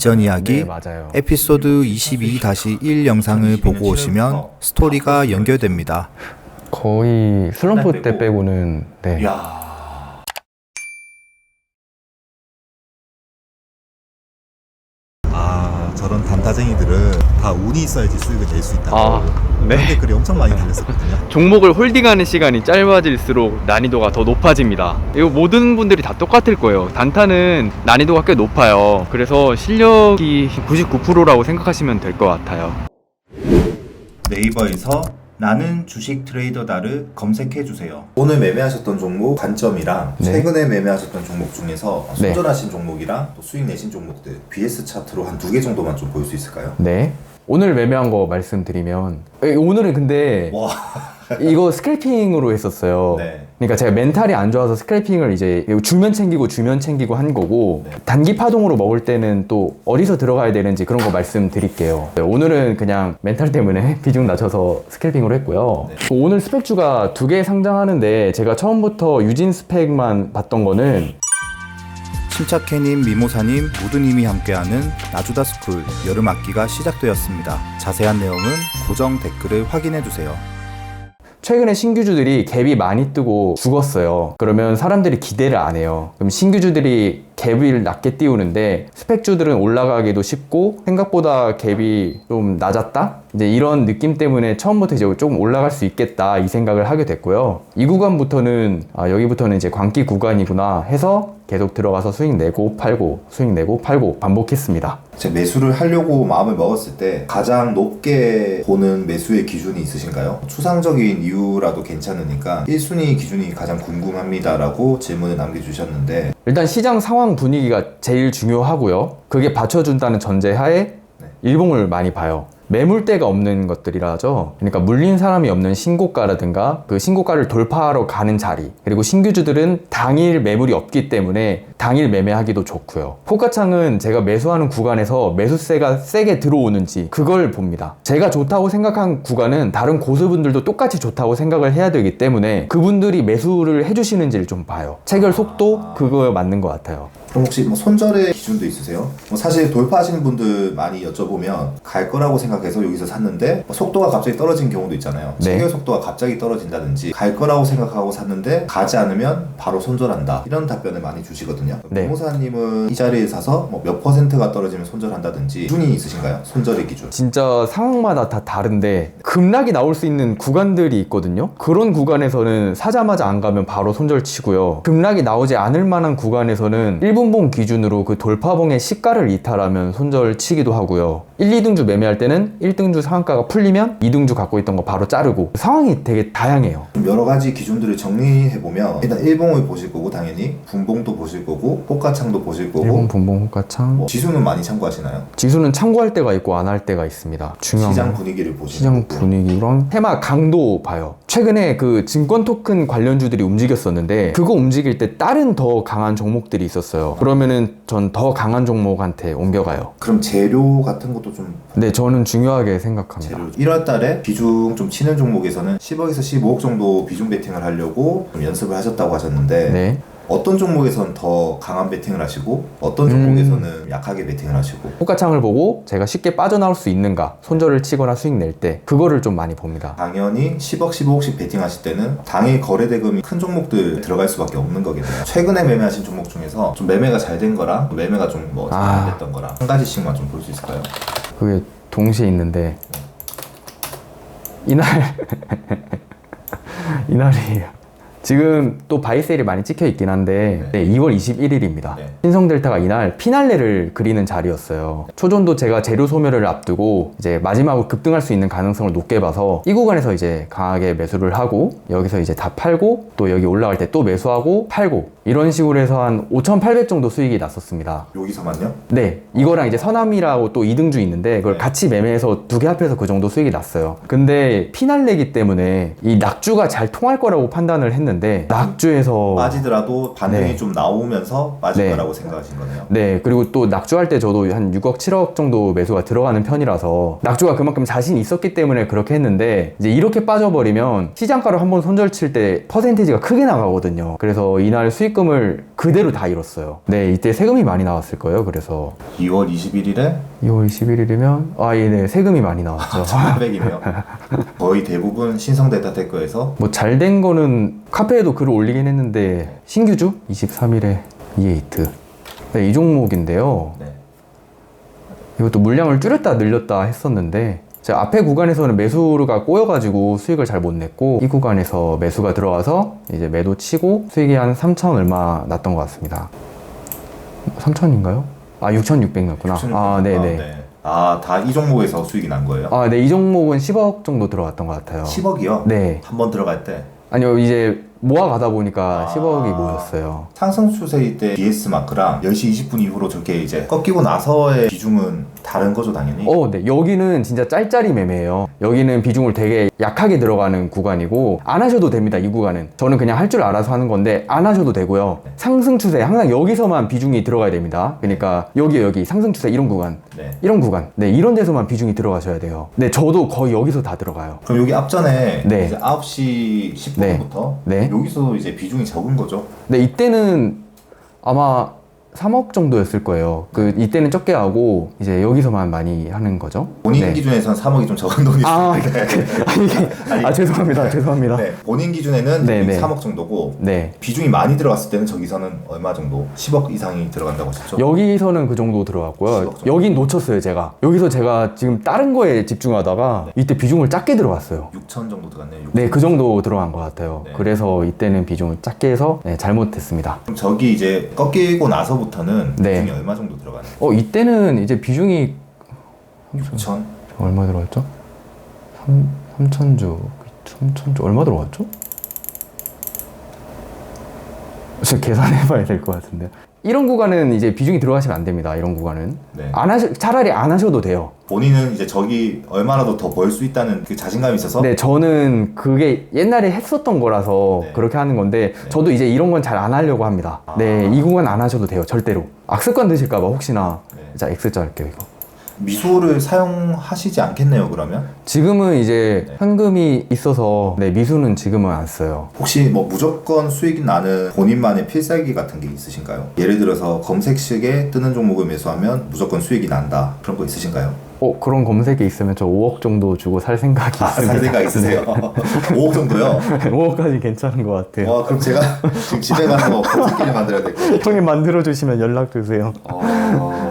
이전 이야기 네. 에피소드 22-1 영상을 보고 오시면 스토리가 연결됩니다. 거의 슬럼프 때 빼고는 네. 단타쟁이들은 다 운이 있어야지 수익을 낼 수 있다고 아, 네. 그런 댓글이 엄청 많이 달렸었거든요. 종목을 홀딩하는 시간이 짧아질수록 난이도가 더 높아집니다. 이거 모든 분들이 다 똑같을 거예요. 단타는 난이도가 꽤 높아요. 그래서 실력이 99%라고 생각하시면 될 것 같아요. 네이버에서 나는 주식 트레이더다를 검색해 주세요. 오늘 매매하셨던 종목 관점이랑 네. 최근에 매매하셨던 종목 중에서 네. 손절하신 종목이랑 또 수익 내신 종목들 BS 차트로 한 두 개 정도만 좀볼수 있을까요? 네. 오늘 매매한 거 말씀드리면 에, 오늘은 근데 와. 이거 스크래핑으로 했었어요. 네. 그러니까 제가 멘탈이 안 좋아서 스크래핑을 이제 주면 챙기고 주면 챙기고 한 거고 네. 단기 파동으로 먹을 때는 또 어디서 들어가야 되는지 그런 거 말씀드릴게요. 네, 오늘은 그냥 멘탈 때문에 비중 낮춰서 스크래핑으로 했고요. 네. 오늘 스펙주가 두 개 상장하는데 제가 처음부터 유진 스펙만 봤던 거는 침착해님, 미모사님, 무드님이 함께하는 나주다 스쿨 여름 학기가 시작되었습니다. 자세한 내용은 고정 댓글을 확인해 주세요. 최근에 신규주들이 갭이 많이 뜨고 죽었어요. 그러면 사람들이 기대를 안 해요. 그럼 신규주들이 갭을 낮게 띄우는데 스펙주들은 올라가기도 쉽고 생각보다 갭이 좀 낮았다? 이제 이런 느낌 때문에 처음부터 이제 조금 올라갈 수 있겠다 이 생각을 하게 됐고요. 이 구간부터는 아, 여기부터는 이제 광기 구간이구나 해서 계속 들어가서 수익 내고 팔고 수익 내고 팔고 반복했습니다. 제 매수를 하려고 마음을 먹었을 때 가장 높게 보는 매수의 기준이 있으신가요? 추상적인 이유라도 괜찮으니까 1순위 기준이 가장 궁금합니다라고 질문을 남겨주셨는데 일단 시장 상황 분위기가 제일 중요하고요. 그게 받쳐준다는 전제하에 네. 일봉을 많이 봐요. 매물대가 없는 것들이라죠. 그러니까 물린 사람이 없는 신고가라든가 그 신고가를 돌파하러 가는 자리. 그리고 신규주들은 당일 매물이 없기 때문에 당일 매매하기도 좋고요. 포카창은 제가 매수하는 구간에서 매수세가 세게 들어오는지 그걸 봅니다. 제가 좋다고 생각한 구간은 다른 고수분들도 똑같이 좋다고 생각을 해야 되기 때문에 그분들이 매수를 해주시는지를 좀 봐요. 체결 속도 그거에 맞는 것 같아요. 그럼 혹시 뭐 손절의 기준도 있으세요? 뭐 사실 돌파하시는 분들 많이 여쭤보면 갈 거라고 생각해서 여기서 샀는데 뭐 속도가 갑자기 떨어진 경우도 있잖아요. 네. 체결 속도가 갑자기 떨어진다든지 갈 거라고 생각하고 샀는데 가지 않으면 바로 손절한다. 이런 답변을 많이 주시거든요. 네. 변호사님은 이 자리에 사서 뭐 몇 퍼센트가 떨어지면 손절한다든지 기준이 있으신가요? 손절의 기준. 진짜 상황마다 다 다른데 급락이 나올 수 있는 구간들이 있거든요. 그런 구간에서는 사자마자 안 가면 바로 손절 치고요. 급락이 나오지 않을 만한 구간에서는 1분봉 기준으로 그 돌파봉의 시가를 이탈하면 손절 치기도 하고요. 1, 2등주 매매할 때는 1등주 상한가가 풀리면 2등주 갖고 있던 거 바로 자르고 상황이 되게 다양해요. 좀 여러 가지 기준들을 정리해 보면 일단 일봉을 보실 거고 당연히 분봉도 보실 거고 호가창도 보실 거고 1분 분봉 호가창 뭐 지수는 많이 참고하시나요? 지수는 참고할 때가 있고 안 할 때가 있습니다. 중요한 시장 건 분위기를 보시는 시장 거고. 분위기랑 테마 강도 봐요. 최근에 그 증권 토큰 관련주들이 움직였었는데 그거 움직일 때 다른 더 강한 종목들이 있었어요. 그러면은 전 더 강한 종목한테 옮겨가요. 그럼 재료 같은 것도 좀 네, 저는 중요하게 생각합니다. 재료 1월 달에 비중 좀 치는 종목에서는 10억에서 15억 정도 비중 베팅을 하려고 좀 연습을 하셨다고 하셨는데 네. 어떤 종목에서는 더 강한 베팅을 하시고 어떤 음. 종목에서는 약하게 베팅을 하시고 호가창을 보고 제가 쉽게 빠져나올 수 있는가 손절을 치거나 수익 낼 때 그거를 좀 많이 봅니다. 당연히 10억, 15억씩 베팅하실 때는 당일 거래 대금이 큰 종목들 들어갈 수밖에 없는 거겠네요. 최근에 매매하신 종목 중에서 좀 매매가 잘 된 거랑 매매가 좀 뭐 잘 안 아. 됐던 거랑 한 가지씩만 좀 볼 수 있을까요? 그게 동시에 있는데 이날 이날이에요. 지금 또 바이세일이 많이 찍혀 있긴 한데 네, 2월 21일입니다. 네. 신성델타가 이날 피날레를 그리는 자리였어요. 초전도 제가 재료 소멸을 앞두고 이제 마지막으로 급등할 수 있는 가능성을 높게 봐서 이 구간에서 이제 강하게 매수를 하고 여기서 이제 다 팔고 또 여기 올라갈 때 또 매수하고 팔고 이런 식으로 해서 한 5,800 정도 수익이 났었습니다. 여기서만요? 네, 이거랑 이제 서남이라고 또 2등주 있는데 그걸 네. 같이 매매해서 두 개 합해서 그 정도 수익이 났어요. 근데 피날레기 때문에 이 낙주가 잘 통할 거라고 판단을 했는데 했는데 낙주에서 빠지더라도 반등이 네. 좀 나오면서 빠질 네. 거라고 생각하신 거네요. 네, 그리고 또 낙주할 때 저도 한 6억, 7억 정도 매수가 들어가는 편이라서 낙주가 그만큼 자신 있었기 때문에 그렇게 했는데 이제 이렇게 빠져버리면 시장가로 한번 손절 칠 때 퍼센테이지가 크게 나가거든요. 그래서 이날 수익금을 그대로 다 잃었어요. 네, 이때 세금이 많이 나왔을 거예요. 그래서 2월 21일에 2월 21일이면 아, 예, 네, 세금이 많이 나왔죠. 1,800이네요. 거의 대부분 신성데이터테크에서 뭐 잘 된 거는 카페에도 글을 올리긴 했는데 신규주 23일에 이에이트 네, 이 종목인데요. 네. 이것도 물량을 줄였다 늘렸다 했었는데 제가 앞에 구간에서는 매수가 꼬여가지고 수익을 잘 못 냈고 이 구간에서 매수가 들어와서 이제 매도 치고 수익이 한 3천 얼마 났던 것 같습니다. 3천인가요? 아 6,600이었구나. 아 네네. 아, 다 이 종목에서 수익이 난 거예요? 아 네 이 종목은 10억 정도 들어갔던 것 같아요. 10억이요? 네. 한 번 들어갈 때 아니요 이제 모아가다 보니까 아. 10억이 모였어요. 상승 추세일 때 BS 마크랑 10시 20분 이후로 저렇게 이제 꺾이고 나서의 비중은 다른 거죠, 당연히. 어, 네. 여기는 진짜 짤짤이 매매예요. 여기는 비중을 되게 약하게 들어가는 구간이고 안 하셔도 됩니다. 이 구간은. 저는 그냥 할 줄 알아서 하는 건데 안 하셔도 되고요. 상승 추세 항상 여기서만 비중이 들어가야 됩니다. 그러니까 여기 여기 상승 추세 이런 구간. 네. 이런 구간. 네, 이런 데서만 비중이 들어가셔야 돼요. 네, 저도 거의 여기서 다 들어가요. 그럼 여기 앞전에 네. 이제 9시 10분부터 네. 여기서 이제 비중이 적은 거죠. 네, 이때는 아마 3억 정도였을 거예요. 그 이때는 적게 하고 이제 여기서만 많이 하는 거죠. 본인 네. 기준에선 3억이 좀 적은 돈이 아, 있는데 아니, 이게- 아, 죄송합니다. 죄송합니다. 네, 본인 기준에는 네, 네. 3억 정도고 네. 비중이 많이 들어갔을 때는 저기서는 얼마 정도? 10억 이상이 들어간다고 하셨죠? 여기서는 그 정도 10억 들어갔고요. 여긴 놓쳤어요, 제가. 여기서 제가 지금 다른 거에 집중하다가 이때 비중을 작게 들어갔어요. 6천 정도 들어갔네요. 6천. 네, 그 정도 들어간 것 같아요. 네. 그래서 이때는 비중을 작게 해서 네, 잘못했습니다. 그럼 저기 이제 꺾이고 나서 부터는 네. 비중이 얼마 정도 들어가나요? 어, 이때는 이제 비중이 6천? 얼마 들어갔죠? 3, 3천주. 3천주. 얼마 들어갔죠? 저 계산해 봐야 될 것 같은데. 이런 구간은 이제 비중이 들어가시면 안 됩니다. 이런 구간은. 네. 안 하셔, 차라리 안 하셔도 돼요. 본인은 이제 저기 얼마라도 더 벌 수 있다는 그 자신감이 있어서 네, 저는 그게 옛날에 했었던 거라서 네. 그렇게 하는 건데 저도 이제 이런 건 잘 안 하려고 합니다. 아. 네, 이 구간 안 하셔도 돼요, 절대로. 악습관 드실까봐 혹시나. 네. 자, X자 할게요, 이거. 미소를 사용하시지 않겠네요 그러면? 지금은 이제 네. 현금이 있어서 네, 미수는 지금은 안 써요. 혹시 뭐 무조건 수익이 나는 본인만의 필살기 같은 게 있으신가요? 예를 들어서 검색식에 뜨는 종목을 매수하면 무조건 수익이 난다 그런 거 있으신가요? 어, 그런 검색이 있으면 저 5억 정도 주고 살 생각이 아, 있습니다. 살 생각 있으세요? 5억 정도요? 5억까지 괜찮은 것 같아요. 와 그럼 제가 지금 집에 가서 검색기를 만들어야 될 거예요 형님 만들어 주시면 연락 주세요. 어,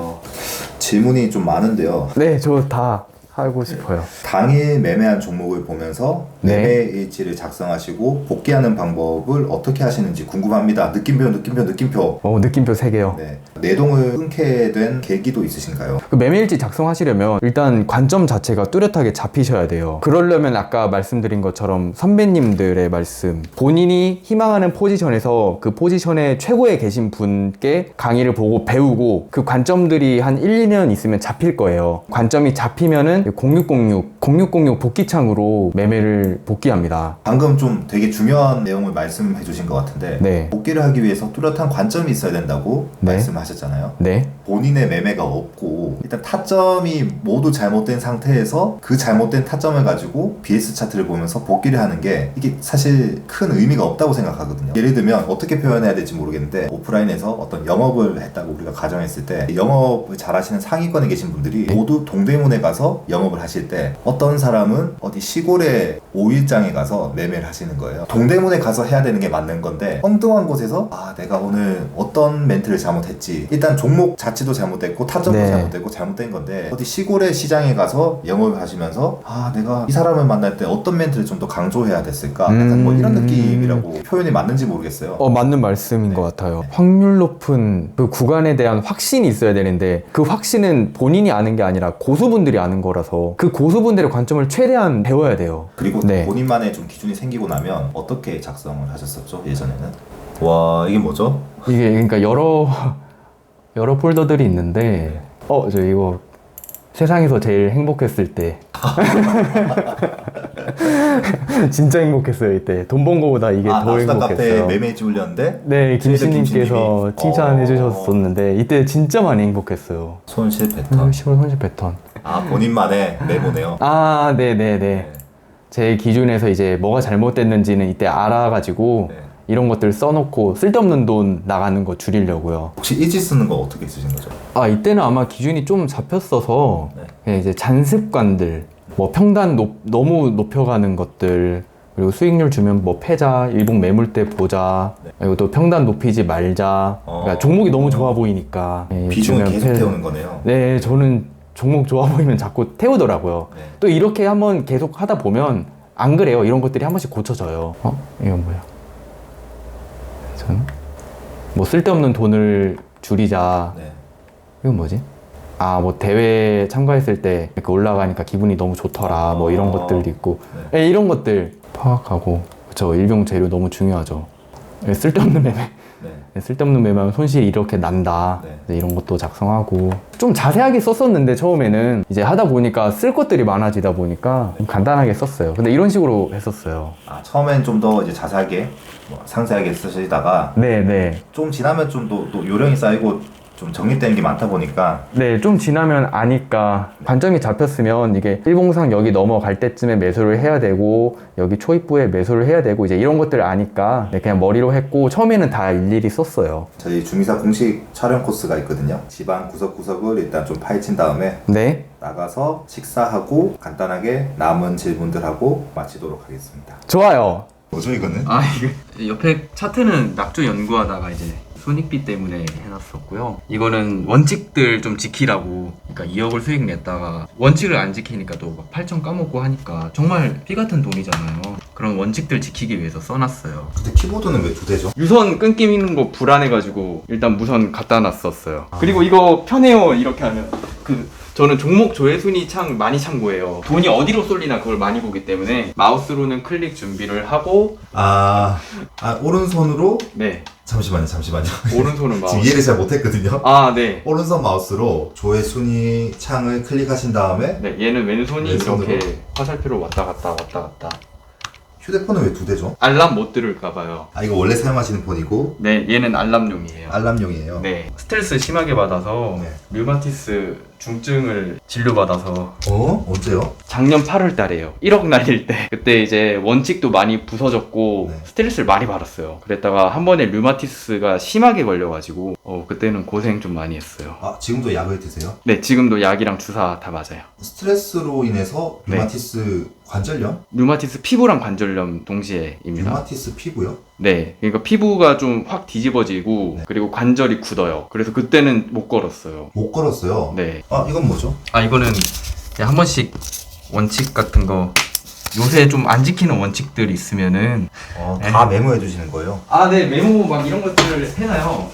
질문이 좀 많은데요. 네, 저 다 하고 싶어요. 당일 매매한 종목을 보면서 네. 매매 일지를 작성하시고 복귀하는 방법을 어떻게 하시는지 궁금합니다 느낌표 느낌표 느낌표 어, 느낌표 3개요. 네. 내동을 끊게 된 계기도 있으신가요? 그 매매일지 작성하시려면 일단 관점 자체가 뚜렷하게 잡히셔야 돼요. 그러려면 아까 말씀드린 것처럼 선배님들의 말씀, 본인이 희망하는 포지션에서 그 포지션에 최고에 계신 분께 강의를 보고 배우고 그 관점들이 한 1, 2년 있으면 잡힐 거예요. 관점이 잡히면은 0606, 0606 복귀창으로 매매를 복귀합니다. 방금 좀 되게 중요한 내용을 말씀해 주신 것 같은데 네. 복귀를 하기 위해서 뚜렷한 관점이 있어야 된다고 네. 말씀하셨잖아요. 네. 본인의 매매가 없고 일단 타점이 모두 잘못된 상태에서 그 잘못된 타점을 가지고 BS 차트를 보면서 복귀를 하는 게 이게 사실 큰 의미가 없다고 생각하거든요. 예를 들면 어떻게 표현해야 될지 모르겠는데 오프라인에서 어떤 영업을 했다고 우리가 가정했을 때 영업을 잘하시는 상위권에 계신 분들이 모두 동대문에 가서 영 업을 하실 때 어떤 사람은 어디 시골에 5일장에 가서 매매를 하시는 거예요. 동대문에 가서 해야 되는 게 맞는 건데 엉뚱한 곳에서 아 내가 오늘 어떤 멘트를 잘못했지 일단 종목 자체도 잘못됐고 타점도 네. 잘못됐고 잘못된 건데 어디 시골의 시장에 가서 영업을 하시면서 아 내가 이 사람을 만날 때 어떤 멘트를 좀 더 강조해야 됐을까 약간 뭐 이런 음. 느낌이라고 표현이 맞는지 모르겠어요. 어, 맞는 말씀인 네. 것 같아요. 확률 높은 그 구간에 대한 확신이 있어야 되는데 그 확신은 본인이 아는 게 아니라 고수분들이 아는 거라 서 그 고수분들의 관점을 최대한 배워야 돼요. 그리고 네. 본인만의 좀 기준이 생기고 나면 어떻게 작성을 하셨었죠 예전에는? 와 이게 뭐죠? 이게 그러니까 여러 여러 폴더들이 있는데 어 저 이거 세상에서 제일 행복했을 때 진짜 행복했어요 이때 돈 번 거보다 이게 아, 더 카페 행복했어요. 매매일지 올렸는데 네 김씨님께서 김씨님이. 칭찬해 어. 주셨었는데 이때 진짜 많이 행복했어요. 손실 패턴. 10월 30 패턴. 아 본인만의 메모네요. 아 네네네. 제 기준에서 이제 뭐가 잘못됐는지는 이때 알아가지고 네. 이런 것들 써놓고 쓸데없는 돈 나가는 거 줄이려고요. 혹시 일지 쓰는 거 어떻게 쓰신 거죠? 아 이때는 아마 기준이 좀 잡혔어서 네. 그냥 이제 잔습관들 뭐 평단 높, 너무 높여가는 것들 그리고 수익률 주면 뭐 패자 일봉 매물대 보자 네. 그리고 또 평단 높이지 말자 그러니까 어. 종목이 너무 좋아 보이니까 예, 비중을 계속 패- 태우는 거네요. 네 저는 종목 좋아 보이면 자꾸 태우더라고요 네. 또 이렇게 한번 계속 하다 보면 안 그래요 이런 것들이 한 번씩 고쳐져요 어 이건 뭐야 저는 뭐 쓸데없는 돈을 줄이자 네. 이건 뭐지? 아, 뭐 대회 참가했을 때 이렇게 올라가니까 기분이 너무 좋더라. 뭐 이런 어. 것들도 있고. 네. 예, 이런 것들 파악하고. 그쵸. 일병 재료 너무 중요하죠. 예, 쓸데없는 매매. 네. 예, 쓸데없는 매매하면 손실이 이렇게 난다. 네. 이제 이런 것도 작성하고. 좀 자세하게 썼었는데 처음에는 이제 하다 보니까 쓸 것들이 많아지다 보니까 좀 간단하게 썼어요. 근데 이런 식으로 했었어요. 아 처음엔 좀 더 이제 자세하게 뭐 상세하게 쓰시다가 네, 네. 좀 지나면 좀또또 요령이 쌓이고 좀 정립되는 게 많다 보니까 네, 좀 지나면 아니까 관점이 잡혔으면 이게 일봉상 여기 넘어갈 때쯤에 매수를 해야 되고 여기 초입부에 매수를 해야 되고 이제 이런 것들 아니까 네, 그냥 머리로 했고 처음에는 다 일일이 썼어요. 저희 중이사 공식 촬영 코스가 있거든요. 집안 구석구석을 일단 좀 파헤친 다음에 네. 나가서 식사하고 간단하게 남은 질문들하고 마치도록 하겠습니다. 좋아요. 뭐죠 이거는? 아 이거 옆에 차트는 낙조 연구하다가 이제 손익비 때문에 해놨었고요. 이거는 원칙들 좀 지키라고. 그러니까 2억을 수익 냈다가 원칙을 안 지키니까 또 막 8천 까먹고 하니까 정말 피 같은 돈이잖아요. 그런 원칙들 지키기 위해서 써놨어요. 근데 키보드는 왜 두 대죠? 유선 끊기는 거 불안해가지고 일단 무선 갖다 놨었어요. 그리고 이거 편해요. 이렇게 하면 그 저는 종목 조회순위 창 많이 참고해요. 돈이 어디로 쏠리나 그걸 많이 보기 때문에 마우스로는 클릭 준비를 하고 아, 아 오른손으로 네 잠시만요 잠시만요 오른손은 마우스. 지금 이해를 잘 못했거든요 아 네. 오른손 마우스로 조회 순위 창을 클릭하신 다음에 네 얘는 왼손이 왼손으로? 이렇게 화살표로 왔다 갔다 왔다 갔다. 휴대폰은 왜 두 대죠? 알람 못 들을까 봐요. 아 이거 원래 사용하시는 폰이고 네 얘는 알람용이에요. 알람용이에요 네 스트레스 심하게 받아서 네. 류마티스 중증을 진료받아서 어? 언제요? 작년 8월 달에요. 1억 날릴 때. 그때 이제 원칙도 많이 부서졌고 네. 스트레스를 많이 받았어요. 그랬다가 한 번에 류마티스가 심하게 걸려가지고 어, 그때는 고생 좀 많이 했어요. 아 지금도 약을 드세요? 네, 지금도 약이랑 주사 다 맞아요. 스트레스로 인해서 네. 류마티스 관절염? 류마티스 피부랑 관절염 동시에입니다. 류마티스 피부요? 네, 그러니까 피부가 좀 확 뒤집어지고 네. 그리고 관절이 굳어요. 그래서 그때는 못 걸었어요. 못 걸었어요 네. 아 이건 뭐죠? 아 이거는 그냥 한 번씩 원칙 같은 거 요새 좀 안 지키는 원칙들 있으면은 어, 다 메모해 주시는 거예요? 아, 네, 메모 막 이런 것들을 해놔요.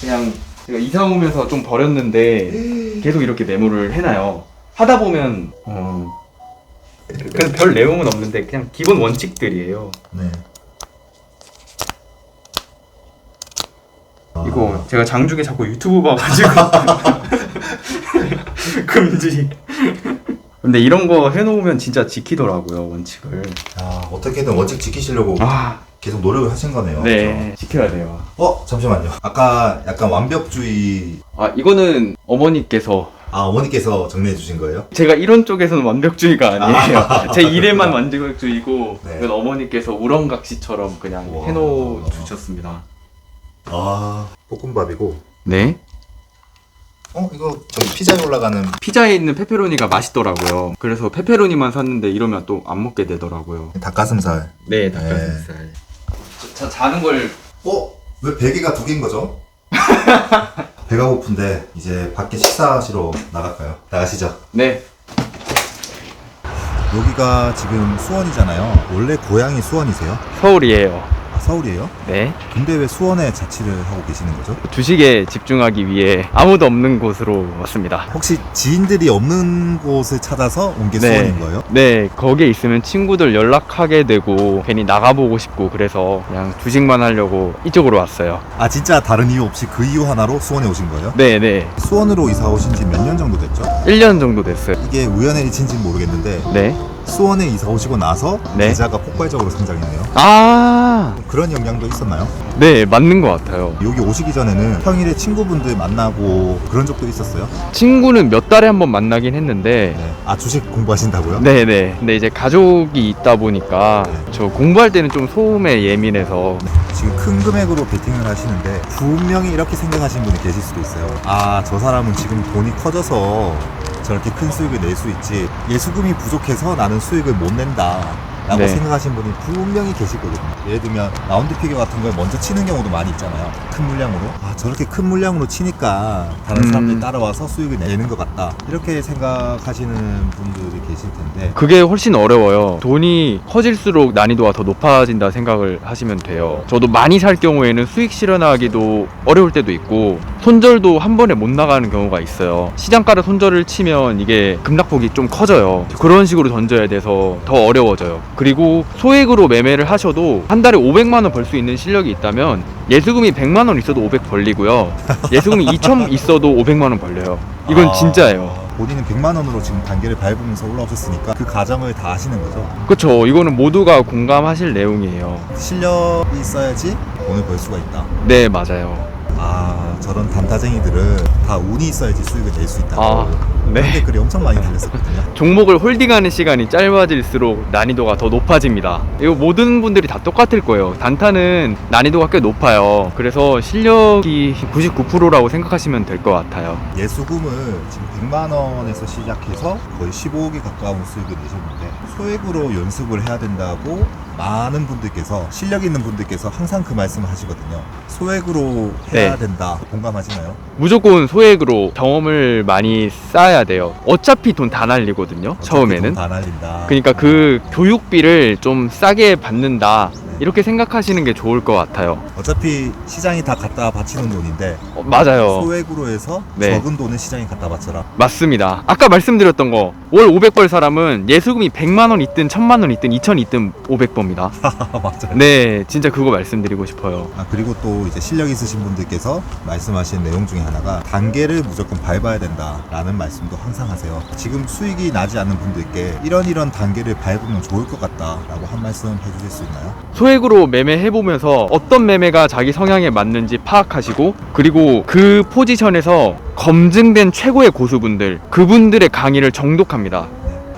그냥 제가 이사 오면서 좀 버렸는데 계속 이렇게 메모를 해놔요. 하다 보면 어, 그냥 별 내용은 없는데 그냥 기본 원칙들이에요. 네 이거 제가 장중에 자꾸 유튜브 봐가지고 금지. 근데 이런 거 해놓으면 진짜 지키더라고요 원칙을. 아, 어떻게든 원칙 지키시려고 아, 계속 노력을 하신 거네요 네, 지켜야 돼요. 그죠? 어 잠시만요 아까 약간 완벽주의 아 이거는 어머니께서 아 어머니께서 정리해 주신 거예요? 제가 이런 쪽에서는 완벽주의가 아니에요. 제 일에만 완벽주의고 네. 이건 어머니께서 우렁각시처럼 그냥 와. 해놓 주셨습니다. 아 볶음밥이고 네. 어 이거 저기 피자에 올라가는 피자에 있는 페페로니가 맛있더라고요. 그래서 페페로니만 샀는데 이러면 또 안 먹게 되더라고요. 닭가슴살 네, 닭가슴살. 저, 자는 걸 어? 왜 베개가 두 개인 거죠? 배가 고픈데 이제 밖에 식사하시러 나갈까요? 나가시죠 네. 여기가 지금 수원이잖아요 원래 고향이 수원이세요? 서울이에요. 아, 서울이에요? 네. 근데 왜 수원에 자취를 하고 계시는 거죠? 주식에 집중하기 위해 아무도 없는 곳으로 왔습니다. 혹시 지인들이 없는 곳을 찾아서 온 게 네. 수원인 거예요? 네, 거기에 있으면 친구들 연락하게 되고 괜히 나가보고 싶고 그래서 그냥 주식만 하려고 이쪽으로 왔어요. 아 진짜 다른 이유 없이 그 이유 하나로 수원에 오신 거예요? 네, 네. 수원으로 이사 오신 지 몇 년 정도 됐죠? 1년 정도 됐어요. 이게 우연의 일치인지는 모르겠는데 네. 수원에 이사 오시고 나서 네. 계좌가 폭발적으로 성장했네요. 아, 그런 영향도 있었나요? 네, 맞는 것 같아요. 여기 오시기 전에는 평일에 친구분들 만나고 그런 적도 있었어요? 친구는 몇 달에 한 번 만나긴 했는데, 네. 아 주식 공부하신다고요? 네네. 근데 이제 가족이 있다 보니까 저 공부할 때는 좀 소음에 예민해서 지금 큰 금액으로 베팅을 하시는데 분명히 이렇게 생각하시는 분이 계실 수도 있어요. 아, 저 사람은 지금 돈이 커져서 저렇게 큰 수익을 낼 수 있지. 예수금이 부족해서 나는 수익을 못 낸다. 라고 네. 생각하시는 분이 분명히 계실 거거든요. 예를 들면 라운드 피겨 같은 걸 먼저 치는 경우도 많이 있잖아요. 큰 물량으로. 아, 저렇게 큰 물량으로 치니까 다른 사람들이 음. 따라와서 수익을 내는 것 같다. 이렇게 생각하시는 분들이 계실 텐데 그게 훨씬 어려워요. 돈이 커질수록 난이도가 더 높아진다 생각을 하시면 돼요. 저도 많이 살 경우에는 수익 실현하기도 어려울 때도 있고 손절도 한 번에 못 나가는 경우가 있어요. 시장가를 손절을 치면 이게 급락폭이 좀 커져요. 그런 식으로 던져야 돼서 더 어려워져요. 그리고 소액으로 매매를 하셔도 한 달에 500만 원 벌 수 있는 실력이 있다면 예수금이 100만 원 있어도 500 벌리고요. 예수금이 2천 있어도 500만 원 벌려요. 이건 아, 진짜예요. 본인은 100만 원으로 지금 단계를 밟으면서 올라오셨으니까 그 과정을 다 아시는 거죠. 그렇죠. 이거는 모두가 공감하실 내용이에요. 실력이 있어야지 돈을 벌 수가 있다. 네, 맞아요. 아 저런 단타쟁이들은 다 운이 있어야지 수익을 낼 수 있다고 아, 그런 네. 댓글이 엄청 많이 달렸었거든요. 종목을 홀딩하는 시간이 짧아질수록 난이도가 더 높아집니다. 이거 모든 분들이 다 똑같을 거예요. 단타는 난이도가 꽤 높아요. 그래서 실력이 99%라고 생각하시면 될 것 같아요. 예수금을 지금 100만 원에서 시작해서 거의 15억에 가까운 수익을 내셨는데 소액으로 연습을 해야 된다고 많은 분들께서 실력 있는 분들께서 항상 그 말씀을 하시거든요. 소액으로 해야 네. 된다. 공감하시나요? 무조건 소액으로 경험을 많이 쌓아야 돼요. 어차피 돈 다 날리거든요. 어차피 처음에는. 돈다 날린다. 그러니까 그 교육비를 좀 싸게 받는다. 이렇게 생각하시는 게 좋을 것 같아요. 어차피 시장이 다 갖다 바치는 돈인데 어, 맞아요. 소액으로 해서 네. 적은 돈을 시장에 갖다 바쳐라. 맞습니다. 아까 말씀드렸던 거 월 500 벌 사람은 예수금이 100만 원 있든 1000만 원 있든 2000 있든 500벌입니다. 맞아요. 네, 진짜 그거 말씀드리고 싶어요. 아, 그리고 또 이제 실력 있으신 분들께서 말씀하신 내용 중에 하나가 단계를 무조건 밟아야 된다라는 말씀도 항상 하세요. 지금 수익이 나지 않는 분들께 이런 이런 단계를 밟으면 좋을 것 같다라고 한 말씀 해주실 수 있나요? 소액 으로 매매해 보면서 어떤 매매가 자기 성향에 맞는지 파악하시고 그리고 그 포지션에서 검증된 최고의 고수분들 그분들의 강의를 정독합니다.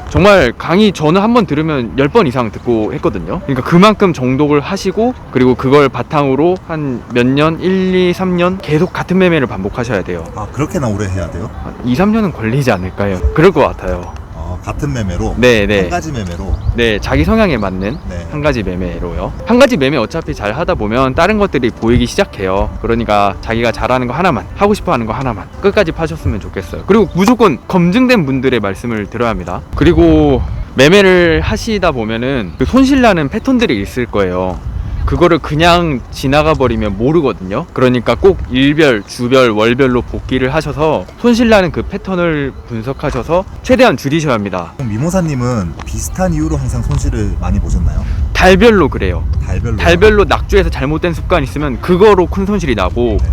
정말 강의 저는 한 번 들으면 10번 이상 듣고 했거든요. 그러니까 그만큼 정독을 하시고 그리고 그걸 바탕으로 한 몇 년, 1, 2, 3년 계속 같은 매매를 반복하셔야 돼요. 아 그렇게나 오래 해야 돼요? 한 2, 3년은 걸리지 않을까요? 그럴 것 같아요. 어, 같은 매매로 네, 네. 한 가지 매매로 네, 자기 성향에 맞는 네. 한 가지 매매로요. 한 가지 매매 어차피 잘 하다 보면 다른 것들이 보이기 시작해요. 그러니까 자기가 잘하는 거 하나만, 하고 싶어 하는 거 하나만 끝까지 파셨으면 좋겠어요. 그리고 무조건 검증된 분들의 말씀을 들어야 합니다. 그리고 매매를 하시다 보면은 그 손실나는 패턴들이 있을 거예요. 그거를 그냥 지나가 버리면 모르거든요. 그러니까 꼭 일별, 주별, 월별로 복귀를 하셔서 손실나는 그 패턴을 분석하셔서 최대한 줄이셔야 합니다. 그럼 미모사님은 비슷한 이유로 항상 손실을 많이 보셨나요? 달별로 그래요. 달별로 달별로 낙주에서 잘못된 습관이 있으면 그거로 큰 손실이 나고 네.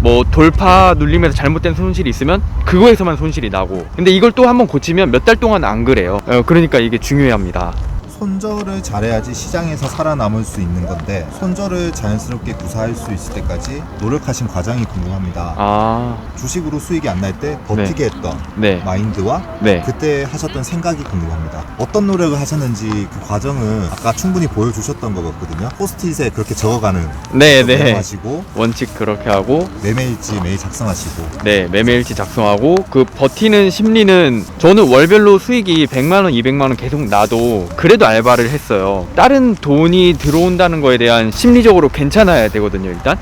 뭐 돌파 눌림에서 잘못된 손실이 있으면 그거에서만 손실이 나고 근데 이걸 또 한번 고치면 몇 달 동안 안 그래요 어, 그러니까 이게 중요합니다 손절을 잘해야지 시장에서 살아남을 수 있는 건데 손절을 자연스럽게 구사할 수 있을 때까지 노력하신 과정이 궁금합니다. 아 주식으로 수익이 안 날 때 버티게 했던 네. 마인드와 네. 그때 하셨던 생각이 궁금합니다. 어떤 노력을 하셨는지 그 과정은 아까 충분히 보여주셨던 것 같거든요. 포스트잇에 그렇게 적어가는 네, 네. 하시고 원칙 그렇게 하고 매매일지 매일 작성하시고 네 매매일치 작성하고 그 버티는 심리는 저는 월별로 수익이 100만 원 200만 원 계속 나도 그래도 알바를 했어요. 다른 돈이 들어온다는 거에 대한 심리적으로 괜찮아야 되거든요 일단.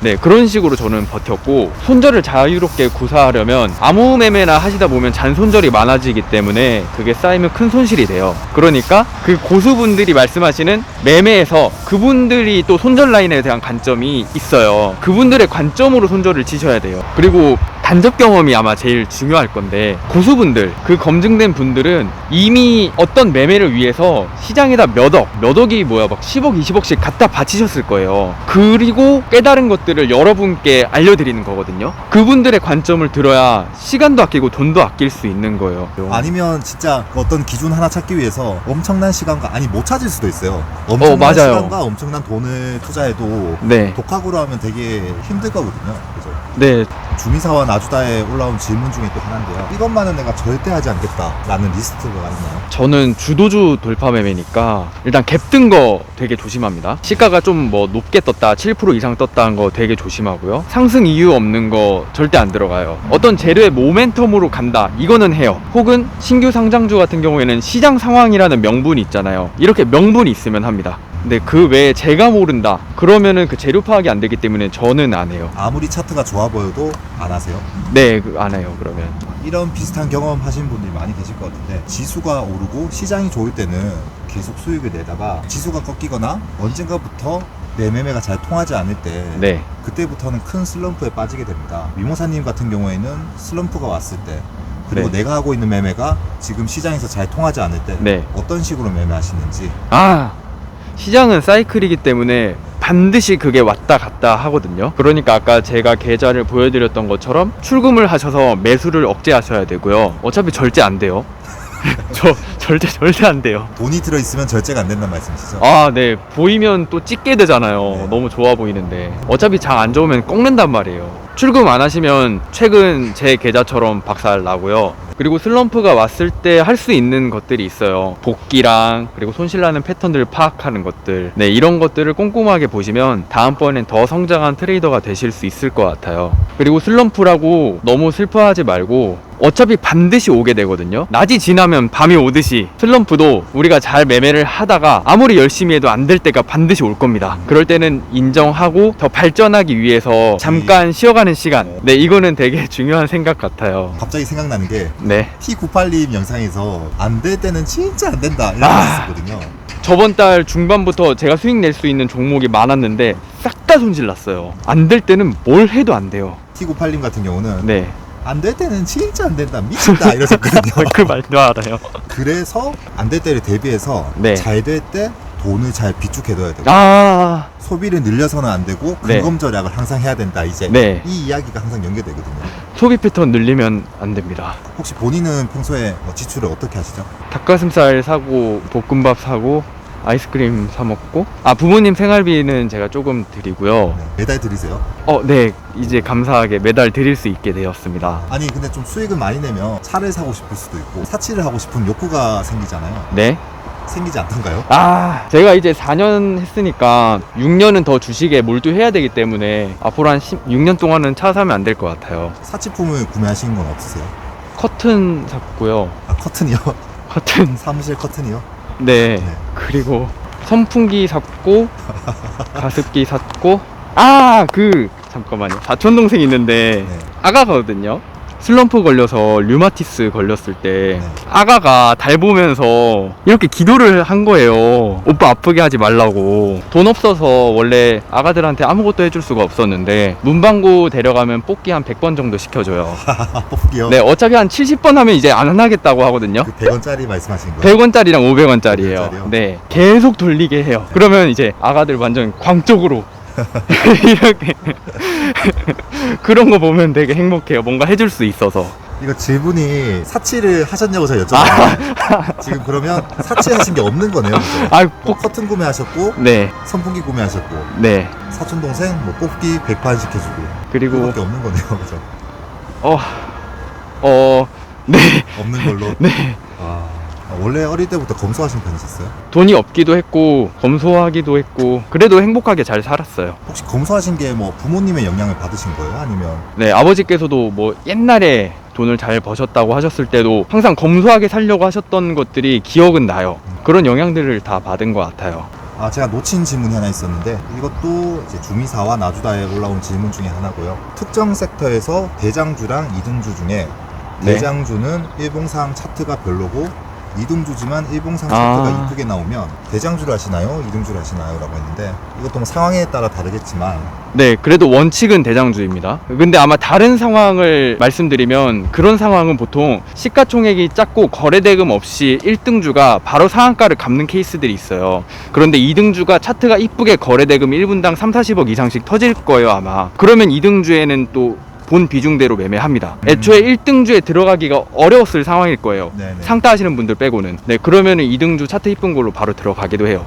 네 그런 식으로 저는 버텼고 손절을 자유롭게 구사하려면 아무 매매나 하시다 보면 잔손절이 많아지기 때문에 그게 쌓이면 큰 손실이 돼요. 그러니까 그 고수분들이 말씀하시는 매매에서 그분들이 또 손절 라인에 대한 관점이 있어요. 그분들의 관점으로 손절을 치셔야 돼요. 그리고 간접 경험이 아마 제일 중요할 건데 고수분들 그 검증된 분들은 이미 어떤 매매를 위해서 시장에다 몇 억 몇 억이 뭐야 막 10억 20억씩 갖다 바치셨을 거예요 그리고 깨달은 것들을 여러분께 알려드리는 거거든요 그분들의 관점을 들어야 시간도 아끼고 돈도 아낄 수 있는 거예요 아니면 진짜 그 어떤 기준 하나 찾기 위해서 엄청난 시간과 아니 못 찾을 수도 있어요. 엄청난 어, 맞아요. 시간과 엄청난 돈을 투자해도 네. 독학으로 하면 되게 힘들 거거든요. 그죠? 네 주미사와 나주다에 올라온 질문 중에 또 하나인데요. 이것만은 내가 절대 하지 않겠다라는 리스트가 있나요? 저는 주도주 돌파 매매니까 일단 갭 뜬 거 되게 조심합니다. 시가가 좀 뭐 높게 떴다, 7% 이상 떴다는 거 되게 조심하고요. 상승 이유 없는 거 절대 안 들어가요. 어떤 재료의 모멘텀으로 간다, 이거는 해요. 혹은 신규 상장주 같은 경우에는 시장 상황이라는 명분이 있잖아요. 이렇게 명분이 있으면 합니다. 근데 그 외에 제가 모른다, 그러면은 그 재료 파악이 안 되기 때문에 저는 안 해요. 아무리 차트가 좋아 보여도 안 하세요. 네, 그 안 해요, 그러면. 이런 비슷한 경험 하신 분들이 많이 계실 것 같은데 지수가 오르고 시장이 좋을 때는 계속 수익을 내다가 지수가 꺾이거나 언젠가부터 내 매매가 잘 통하지 않을 때 네. 그때부터는 큰 슬럼프에 빠지게 됩니다. 미모사님 같은 경우에는 슬럼프가 왔을 때 그리고 네. 내가 하고 있는 매매가 지금 시장에서 잘 통하지 않을 때 네. 어떤 식으로 매매하시는지 아 시장은 사이클이기 때문에 반드시 그게 왔다 갔다 하거든요. 그러니까 아까 제가 계좌를 보여드렸던 것처럼 출금을 하셔서 매수를 억제하셔야 되고요. 어차피 절제 안 돼요. 저 절대 절대 안 돼요. 돈이 들어있으면 절제가 안 된다는 말씀이시죠? 아 네. 보이면 또 찍게 되잖아요. 네. 너무 좋아 보이는데. 어차피 장 안 좋으면 꺾는단 말이에요. 출금 안 하시면 최근 제 계좌처럼 박살 나고요. 그리고 슬럼프가 왔을 때 할 수 있는 것들이 있어요. 복귀랑 그리고 손실나는 패턴들을 파악하는 것들. 네 이런 것들을 꼼꼼하게 보시면 다음번엔 더 성장한 트레이더가 되실 수 있을 것 같아요. 그리고 슬럼프라고 너무 슬퍼하지 말고 어차피 반드시 오게 되거든요. 낮이 지나면 밤이 오듯이 슬럼프도 우리가 잘 매매를 하다가 아무리 열심히 해도 안 될 때가 반드시 올 겁니다. 그럴 때는 인정하고 더 발전하기 위해서 잠깐 쉬어가는 시간. 네, 이거는 되게 중요한 생각 같아요. 갑자기 생각나는 게 네. T98님 영상에서 안 될 때는 진짜 안 된다 이런 거 아. 있었거든요. 저번 달 중반부터 제가 수익 낼 수 있는 종목이 많았는데 싹 다 손실 났어요. 안 될 때는 뭘 해도 안 돼요. T98님 같은 경우는 네. 안 될 때는 진짜 안 된다 미친다 이러셨거든요. 그 말도 알아요. 그래서 안 될 때를 대비해서 네. 잘 될 때 돈을 잘 비축해둬야 되고 아, 소비를 늘려서는 안 되고 네. 근검 절약을 항상 해야 된다 이제 네. 이 이야기가 항상 연계되거든요. 소비 패턴 늘리면 안 됩니다. 혹시 본인은 평소에 뭐 지출을 어떻게 하시죠? 닭가슴살 사고 볶음밥 사고 아이스크림 사 먹고 아 부모님 생활비는 제가 조금 드리고요. 네, 매달 드리세요? 어, 네 이제 감사하게 매달 드릴 수 있게 되었습니다. 아니 근데 좀 수익을 많이 내면 차를 사고 싶을 수도 있고 사치를 하고 싶은 욕구가 생기잖아요. 네. 생기지 않던가요? 아 제가 이제 4년 했으니까 6년은 더 주식에 몰두해야 되기 때문에 앞으로 한 10, 6년 동안은 차 사면 안 될 것 같아요. 사치품을 구매하시는 건 없으세요? 커튼 샀고요. 아 커튼이요? 커튼 사무실 커튼이요? 네. 네. 그리고 선풍기 샀고 가습기 샀고. 아 그 잠깐만요. 사촌 동생 있는데 네. 아가거든요 슬럼프 걸려서 류마티스 걸렸을 때 네. 아가가 달 보면서 이렇게 기도를 한 거예요 오빠 아프게 하지 말라고 돈 없어서 원래 아가들한테 아무것도 해줄 수가 없었는데 문방구 데려가면 뽑기 한 100번 정도 시켜줘요 아 뽑기요? 네 어차피 한 70번 하면 이제 안 하겠다고 하거든요 그 100원짜리 말씀하시는 거예요? 100원짜리랑 500원짜리예요. 500원짜리요? 네. 계속 돌리게 해요. 그러면 이제 아가들 완전 광적으로 이렇게 그런 거 보면 되게 행복해요. 뭔가 해줄 수 있어서. 이거 질문이 사치를 하셨냐고 제가 여쭤봤는데 지금 그러면 사치하신 게 없는 거네요? 아, 뭐 꼭 커튼 구매하셨고 네. 선풍기 구매하셨고 네. 사촌 동생 뭐 뽑기 100판 시켜주고 그리고 그거밖에 없는 거네요 그죠? 어. 어. 네. 없는 걸로 네. 아, 원래 어릴 때부터 검소하신 편이셨어요? 돈이 없기도 했고 검소하기도 했고 그래도 행복하게 잘 살았어요. 혹시 검소하신 게 뭐 부모님의 영향을 받으신 거예요? 아니면 네, 아버지께서도 뭐 옛날에 돈을 잘 버셨다고 하셨을 때도 항상 검소하게 살려고 하셨던 것들이 기억은 나요. 그런 영향들을 다 받은 것 같아요. 아 제가 놓친 질문이 하나 있었는데 이것도 이제 주미사와 나주다에 올라온 질문 중에 하나고요. 특정 섹터에서 대장주랑 이등주 중에 네. 대장주는 일봉상 차트가 별로고 이등주지만 일봉상 아. 차트가 이쁘게 나오면 대장주를 하시나요? 이등주를 하시나요? 라고 했는데 이것도 뭐 상황에 따라 다르겠지만 네, 그래도 원칙은 대장주입니다. 근데 아마 다른 상황을 말씀드리면 그런 상황은 보통 시가총액이 작고 거래대금 없이 1등주가 바로 상한가를 갚는 케이스들이 있어요. 그런데 2등주가 차트가 이쁘게 거래대금 1분당 3, 40억 이상씩 터질 거예요, 아마. 그러면 2등주에는 또 본 비중대로 매매합니다. 애초에 1등주에 들어가기가 어려웠을 상황일 거예요. 네네. 상따 하시는 분들 빼고는. 네, 그러면은 2등주 차트 이쁜 걸로 바로 들어가기도 해요.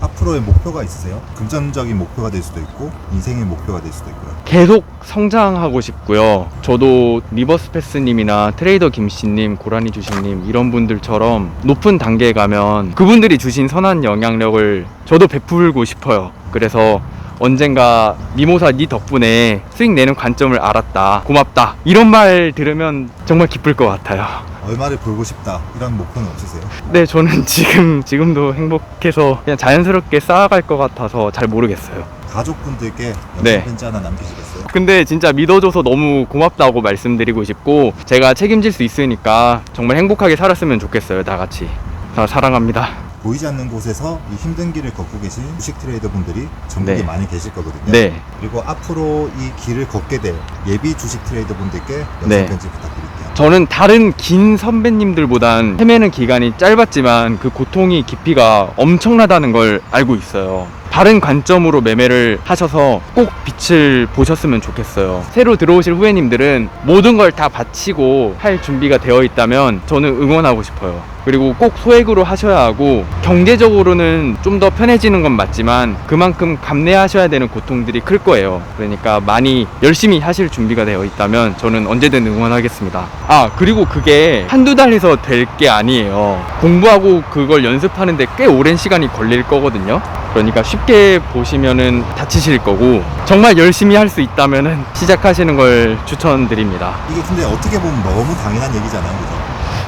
앞으로의 목표가 있으세요? 금전적인 목표가 될 수도 있고 인생의 목표가 될 수도 있고요. 계속 성장하고 싶고요. 저도 리버스패스님이나 트레이더 김씨님, 고라니 주식님 이런 분들처럼 높은 단계에 가면 그분들이 주신 선한 영향력을 저도 베풀고 싶어요. 그래서 언젠가 미모사 네 덕분에 수익 내는 관점을 알았다. 고맙다. 이런 말 들으면 정말 기쁠 것 같아요. 얼마를 벌고 싶다 이런 목표는 없으세요? 네, 저는 지금 지금도 행복해서 그냥 자연스럽게 쌓아갈 것 같아서 잘 모르겠어요. 가족분들께 영상 네. 편지 하나 남기시겠어요? 근데 진짜 믿어줘서 너무 고맙다고 말씀드리고 싶고 제가 책임질 수 있으니까 정말 행복하게 살았으면 좋겠어요 다 같이 다 사랑합니다 보이지 않는 곳에서 이 힘든 길을 걷고 계신 주식 트레이더 분들이 전국에 네. 많이 계실 거거든요. 네 그리고 앞으로 이 길을 걷게 될 예비 주식 트레이더 분들께 영상 네. 편지 부탁드릴게요. 저는 다른 긴 선배님들보단 헤매는 기간이 짧았지만 그 고통이 깊이가 엄청나다는 걸 알고 있어요. 다른 관점으로 매매를 하셔서 꼭 빛을 보셨으면 좋겠어요. 새로 들어오실 후배님들은 모든 걸 다 바치고 할 준비가 되어 있다면 저는 응원하고 싶어요. 그리고 꼭 소액으로 하셔야 하고 경제적으로는 좀 더 편해지는 건 맞지만 그만큼 감내하셔야 되는 고통들이 클 거예요. 그러니까 많이 열심히 하실 준비가 되어 있다면 저는 언제든 응원하겠습니다. 아, 그리고 그게 한두 달에서 될 게 아니에요. 공부하고 그걸 연습하는데 꽤 오랜 시간이 걸릴 거거든요. 그러니까 쉽게 보시면은 다치실 거고 정말 열심히 할 수 있다면은 시작하시는 걸 추천드립니다. 이게 근데 어떻게 보면 너무 당연한 얘기잖아요, 그죠?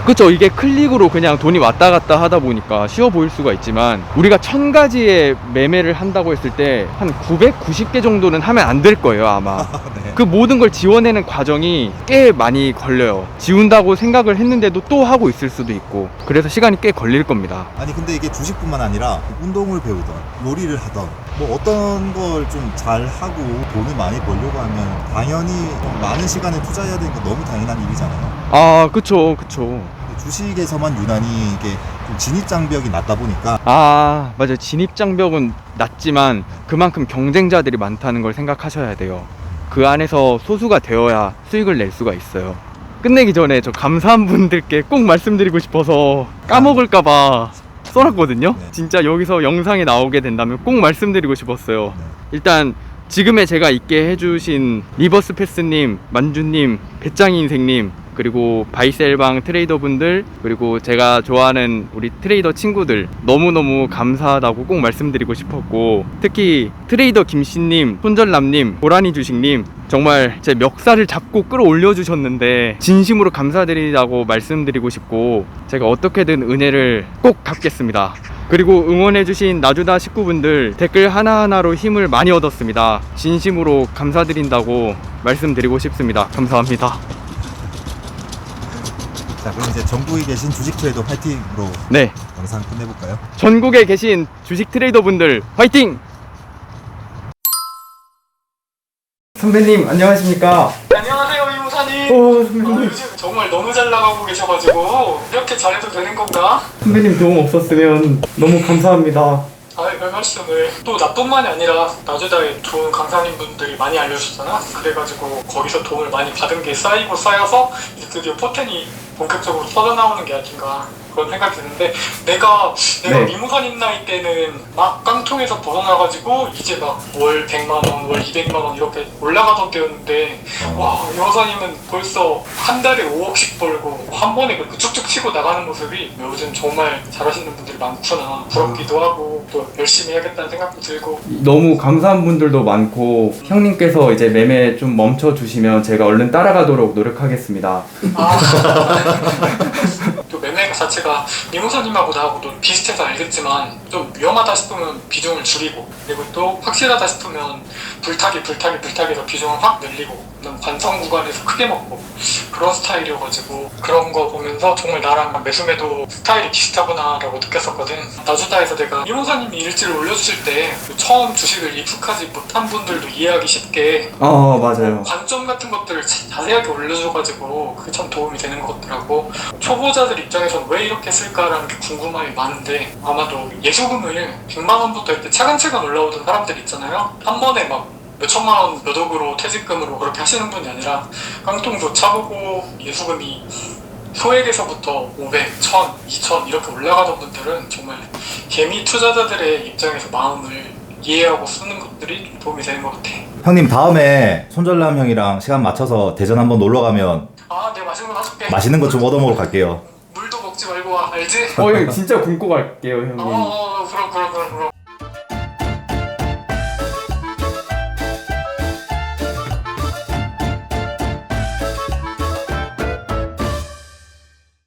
그쵸 이게 클릭으로 그냥 돈이 왔다 갔다 하다 보니까 쉬워 보일 수가 있지만 우리가 천 가지의 매매를 한다고 했을 때 한 990개 정도는 하면 안 될 거예요 아마 네. 그 모든 걸 지워내는 과정이 꽤 많이 걸려요. 지운다고 생각을 했는데도 또 하고 있을 수도 있고. 그래서 시간이 꽤 걸릴 겁니다. 아니 근데 이게 주식뿐만 아니라 운동을 배우던 요리를 하던 뭐 어떤 걸 좀 잘 하고 돈을 많이 벌려고 하면 당연히 좀 많은 시간을 투자해야 되는 건 너무 당연한 일이잖아요. 아 그쵸 그쵸. 주식에서만 유난히 이게 좀 진입 장벽이 낮다 보니까 아 맞아요. 진입 장벽은 낮지만 그만큼 경쟁자들이 많다는 걸 생각하셔야 돼요 그 안에서 소수가 되어야 수익을 낼 수가 있어요 끝내기 전에 저 감사한 분들께 꼭 말씀드리고 싶어서 까먹을까봐 써놨거든요 네. 진짜 여기서 영상에 나오게 된다면 꼭 말씀드리고 싶었어요 네. 일단 지금의 제가 있게 해주신 리버스 패스님, 만주님, 배짱이 인생님, 그리고 바이셀방 트레이더 분들, 그리고 제가 좋아하는 우리 트레이더 친구들 너무너무 감사하다고 꼭 말씀드리고 싶었고, 특히 트레이더 김씨님, 손절남님, 고라니 주식님, 정말 제 멱살을 잡고 끌어올려 주셨는데, 진심으로 감사드리다고 말씀드리고 싶고, 제가 어떻게든 은혜를 꼭 갚겠습니다. 그리고 응원해주신 나주다 식구분들 댓글 하나하나로 힘을 많이 얻었습니다. 진심으로 감사드린다고 말씀드리고 싶습니다. 감사합니다. 자 그럼 이제 전국에 계신 주식 트레이더 화이팅으로 네. 영상 끝내볼까요? 전국에 계신 주식 트레이더 분들 화이팅! 선배님 안녕하십니까? 안녕하세요 이무사님 오 아, 선배님 요즘 정말 너무 잘 나가고 계셔가지고 이렇게 잘해도 되는 건가? 선배님 도움 없었으면 너무 감사합니다. 아이 별 말씀을 또 나뿐만이 아니라 나주다에 좋은 강사님 분들이 많이 알려주셨잖아 그래가지고 거기서 도움을 많이 받은 게 쌓이고 쌓여서 이제 드디어 포텐이 본격적으로 터져나오는 게 아닌가 그런 생각이 드는데 내가 내가 네. 미무사님 나이 때는 막 깡통에서 벗어나가지고 이제 막 월 100만 원 월 200만 원 이렇게 올라가던 때였는데 와 여사님은 벌써 한 달에 5억씩 벌고 한 번에 그렇게 쭉쭉 치고 나가는 모습이 요즘 정말 잘하시는 분들이 많구나 부럽기도 하고 또 열심히 해야겠다는 생각도 들고 너무 감사한 분들도 많고 형님께서 이제 매매 좀 멈춰 주시면 제가 얼른 따라가도록 노력하겠습니다. 아, 자체가 미모사님하고 나하고도 비슷해서 알겠지만 좀 위험하다 싶으면 비중을 줄이고 그리고 또 확실하다 싶으면 불타기 불타기 불타기해서 비중을 확 늘리고 없는 관성 구간에서 크게 먹고 그런 스타일이어가지고 그런 거 보면서 정말 나랑 매수매도 스타일이 비슷하구나라고 느꼈었거든. 나주다에서 내가 이호사님이 일지를 올려주실 때그 처음 주식을 익숙하지 못한 분들도 이해하기 쉽게 어 맞아요. 관점 같은 것들을 자- 자세하게 올려줘가지고 그게 참 도움이 되는 것 같더라고. 초보자들 입장에서는 왜 이렇게 쓸까라는 게 궁금함이 많은데 아마도 예수금을 100만 원부터 이렇게 차근차근 올라오던 사람들 있잖아요. 한 번에 막 몇 천만 원 몇 억으로 퇴직금으로 그렇게 하시는 분이 아니라 깡통도 차보고 예수금이 소액에서부터 500, 1000, 2000 이렇게 올라가던 분들은 정말 개미 투자자들의 입장에서 마음을 이해하고 쓰는 것들이 좀 도움이 되는 것 같아. 형님 다음에 손절남 형이랑 시간 맞춰서 대전 한번 놀러 가면 아, 내가 맛있는 거 사줄게. 맛있는 것좀 얻어 먹으러 갈게요. 물도 먹지 말고 와, 알지? 어 이거 진짜 굶고 갈게요 형님. 어, 어, 그럼, 그럼, 그럼, 그럼.